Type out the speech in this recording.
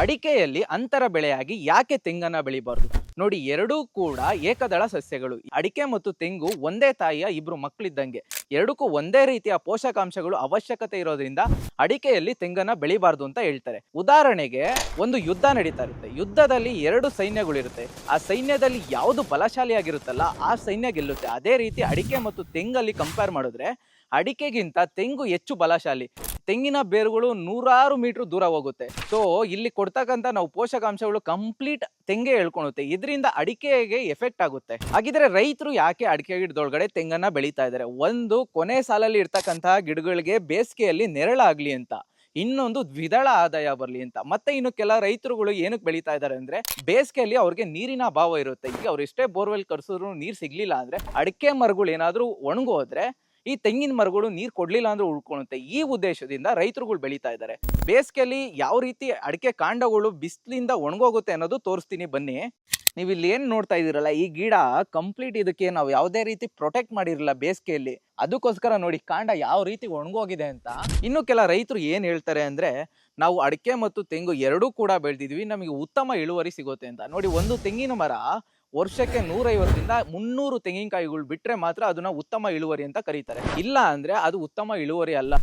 ಅಡಿಕೆಯಲ್ಲಿ ಅಂತರ ಬೆಳೆಯಾಗಿ ಯಾಕೆ ತೆಂಗನ್ನ ಬೆಳಿಬಾರ್ದು? ನೋಡಿ, ಎರಡೂ ಕೂಡ ಏಕದಳ ಸಸ್ಯಗಳು. ಅಡಿಕೆ ಮತ್ತು ತೆಂಗು ಒಂದೇ ತಾಯಿಯ ಇಬ್ರು ಮಕ್ಕಳಿದ್ದಂಗೆ ಎರಡಕ್ಕೂ ಒಂದೇ ರೀತಿಯ ಪೋಷಕಾಂಶಗಳು ಅವಶ್ಯಕತೆ ಇರೋದ್ರಿಂದ ಅಡಿಕೆಯಲ್ಲಿ ತೆಂಗನ್ನ ಬೆಳಿಬಾರ್ದು ಅಂತ ಹೇಳ್ತಾರೆ. ಉದಾಹರಣೆಗೆ ಒಂದು ಯುದ್ಧ ನಡೀತಾ ಇರುತ್ತೆ. ಯುದ್ಧದಲ್ಲಿ ಎರಡು ಸೈನ್ಯಗಳಿರುತ್ತೆ. ಆ ಸೈನ್ಯದಲ್ಲಿ ಯಾವುದು ಬಲಶಾಲಿಯಾಗಿರುತ್ತಲ್ಲ, ಆ ಸೈನ್ಯ ಗೆಲ್ಲುತ್ತೆ. ಅದೇ ರೀತಿ ಅಡಿಕೆ ಮತ್ತು ತೆಂಗಲ್ಲಿ ಕಂಪೇರ್ ಮಾಡಿದ್ರೆ ಅಡಿಕೆಗಿಂತ ತೆಂಗು ಹೆಚ್ಚು ಬಲಶಾಲಿ. ತೆಂಗಿನ ಬೇರುಗಳು ನೂರಾರು ಮೀಟರ್ ದೂರ ಹೋಗುತ್ತೆ. ಸೊ ಇಲ್ಲಿ ಕೊಡ್ತಕ್ಕಂಥ ನಾವು ಪೋಷಕಾಂಶಗಳು ಕಂಪ್ಲೀಟ್ ತೆಂಗೆ ಹೇಳ್ಕೊಳುತ್ತೆ. ಇದರಿಂದ ಅಡಿಕೆಗೆ ಎಫೆಕ್ಟ್ ಆಗುತ್ತೆ. ಹಾಗಿದ್ರೆ ರೈತರು ಯಾಕೆ ಅಡಿಕೆ ಗಿಡದೊಳಗಡೆ ತೆಂಗನ್ನ ಬೆಳೀತಾ ಇದ್ದಾರೆ? ಒಂದು ಕೊನೆ ಸಾಲಲ್ಲಿ ಇರ್ತಕ್ಕಂತಹ ಗಿಡಗಳಿಗೆ ಬೇಸಿಗೆಯಲ್ಲಿ ನೆರಳಾಗ್ಲಿ ಅಂತ, ಇನ್ನೊಂದು ದ್ವಿದಳ ಆದಾಯ ಬರಲಿ ಅಂತ. ಮತ್ತೆ ಇನ್ನು ಕೆಲ ರೈತರುಗಳು ಏನಕ್ಕೆ ಬೆಳೀತಾ ಇದ್ದಾರೆ ಅಂದ್ರೆ, ಬೇಸಿಗೆಯಲ್ಲಿ ಅವ್ರಿಗೆ ನೀರಿನ ಅಭಾವ ಇರುತ್ತೆ. ಈಗ ಅವ್ರು ಎಷ್ಟೇ ಬೋರ್ವೆಲ್ ಕರ್ಸಿದ್ರು ನೀರು ಸಿಗ್ಲಿಲ್ಲ ಅಂದ್ರೆ, ಅಡಿಕೆ ಮರಗಳು ಏನಾದರೂ ಒಣಗೋದ್ರೆ, ಈ ತೆಂಗಿನ ಮರಗಳು ನೀರು ಕೊಡ್ಲಿಲ್ಲ ಅಂದ್ರೆ ಉಳ್ಕೊಳುತ್ತೆ. ಈ ಉದ್ದೇಶದಿಂದ ರೈತರುಗಳು ಬೆಳೀತಾ ಇದ್ದಾರೆ. ಬೇಸಿಗೆಯಲ್ಲಿ ಯಾವ ರೀತಿ ಅಡಿಕೆ ಕಾಂಡಗಳು ಬಿಸಿಲಿಂದ ಒಣಗೋಗುತ್ತೆ ಅನ್ನೋದು ತೋರಿಸ್ತೀನಿ ಬನ್ನಿ. ನೀವು ಇಲ್ಲಿ ಏನ್ ನೋಡ್ತಾ ಇದೀರಲ್ಲ ಈ ಗಿಡ ಕಂಪ್ಲೀಟ್ ಇದಕ್ಕೆ ನಾವು ಯಾವುದೇ ರೀತಿ ಪ್ರೊಟೆಕ್ಟ್ ಮಾಡಿರಲಿಲ್ಲ ಬೇಸಿಗೆಯಲ್ಲಿ. ಅದಕ್ಕೋಸ್ಕರ ನೋಡಿ ಕಾಂಡ ಯಾವ ರೀತಿ ಒಣಗೋಗಿದೆ ಅಂತ. ಇನ್ನು ಕೆಲ ರೈತರು ಏನ್ ಹೇಳ್ತಾರೆ ಅಂದ್ರೆ, ನಾವು ಅಡಿಕೆ ಮತ್ತು ತೆಂಗು ಎರಡೂ ಕೂಡ ಬೆಳೆದಿದ್ವಿ, ನಮಗೆ ಉತ್ತಮ ಇಳುವರಿ ಸಿಗುತ್ತೆ ಅಂತ. ನೋಡಿ, ಒಂದು ತೆಂಗಿನ ಮರ ವರ್ಷಕ್ಕೆ ನೂರೈವತ್ತರಿಂದ ಮುನ್ನೂರು ತೆಂಗಿನಕಾಯಿಗಳು ಬಿಟ್ಟರೆ ಮಾತ್ರ ಅದನ್ನ ಉತ್ತಮ ಇಳುವರಿ ಅಂತ ಕರೀತಾರೆ. ಇಲ್ಲ ಅಂದ್ರೆ ಅದು ಉತ್ತಮ ಇಳುವರಿ ಅಲ್ಲ.